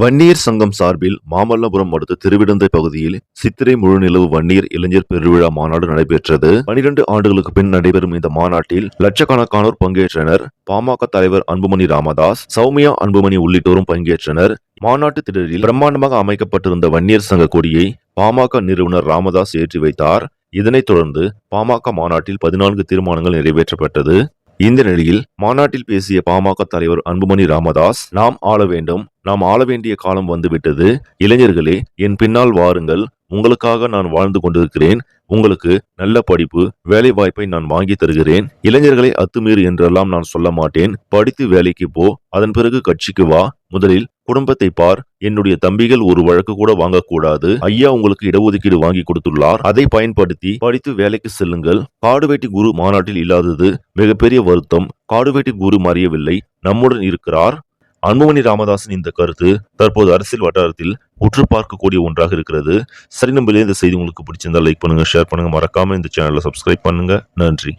வன்னியர் சங்கம் சார்பில் மாமல்லபுரம் அடுத்த திருவிடந்தை பகுதியில் சித்திரை முழுநிலவு வன்னியர் இளைஞர் பெருவிழா மாநாடு நடைபெற்றது. பனிரெண்டு ஆண்டுகளுக்கு பின் நடைபெறும் இந்த மாநாட்டில் லட்சக்கணக்கானோர் பங்கேற்றனர். பாமக தலைவர் அன்புமணி ராமதாஸ் சௌமியா அன்புமணி உள்ளிட்டோரும் பங்கேற்றனர். மாநாட்டு திடலில் பிரம்மாண்டமாக அமைக்கப்பட்டிருந்த வன்னியர் சங்க கொடியை பாமக நிறுவனர் ராமதாஸ் ஏற்றி வைத்தார். இதனைத் தொடர்ந்து பாமக மாநாட்டில் பதினான்கு தீர்மானங்கள் நிறைவேற்றப்பட்டது. இந்த நிலையில் மாநாட்டில் பேசிய பாமக தலைவர் அன்புமணி ராமதாஸ் நாம் ஆள வேண்டும் நாம் ஆள வேண்டிய காலம் வந்துவிட்டது. இளைஞர்களே என் பின்னால் வாருங்கள். உங்களுக்காக நான் வாழ்ந்து கொண்டிருக்கிறேன். உங்களுக்கு நல்ல படிப்பு வேலை வாய்ப்பை நான் வாங்கி தருகிறேன். இளைஞர்களை அத்துமீறு என்றெல்லாம் நான் சொல்ல மாட்டேன். படித்து வேலைக்கு போ அதன் பிறகு கட்சிக்கு வா. முதலில் குடும்பத்தை பார். என்னுடைய தம்பிகள் ஒரு வழக்கு கூட வாங்கக்கூடாது. ஐயா உங்களுக்கு இடஒதுக்கீடு வாங்கி கொடுத்துள்ளார். அதை பயன்படுத்தி படித்து வேலைக்கு செல்லுங்கள். காடுவேட்டி குரு மாநாட்டில் இல்லாதது மிகப்பெரிய வருத்தம். காடுவேட்டி குரு மறியவில்லை. நம்முடன் இருக்கிறார். அன்புமணி ராமதாசன் இந்த கருத்து தற்போது அரசியல் வட்டாரத்தில் உற்று பார்க்கக்கூடிய ஒன்றாக இருக்கிறது. சரி நம்பளே இந்த செய்தி உங்களுக்கு பிடிச்சிருந்தா லைக் பண்ணுங்க ஷேர் பண்ணுங்க. மறக்காம இந்த சேனலை சப்ஸ்கிரைப் பண்ணுங்க. நன்றி.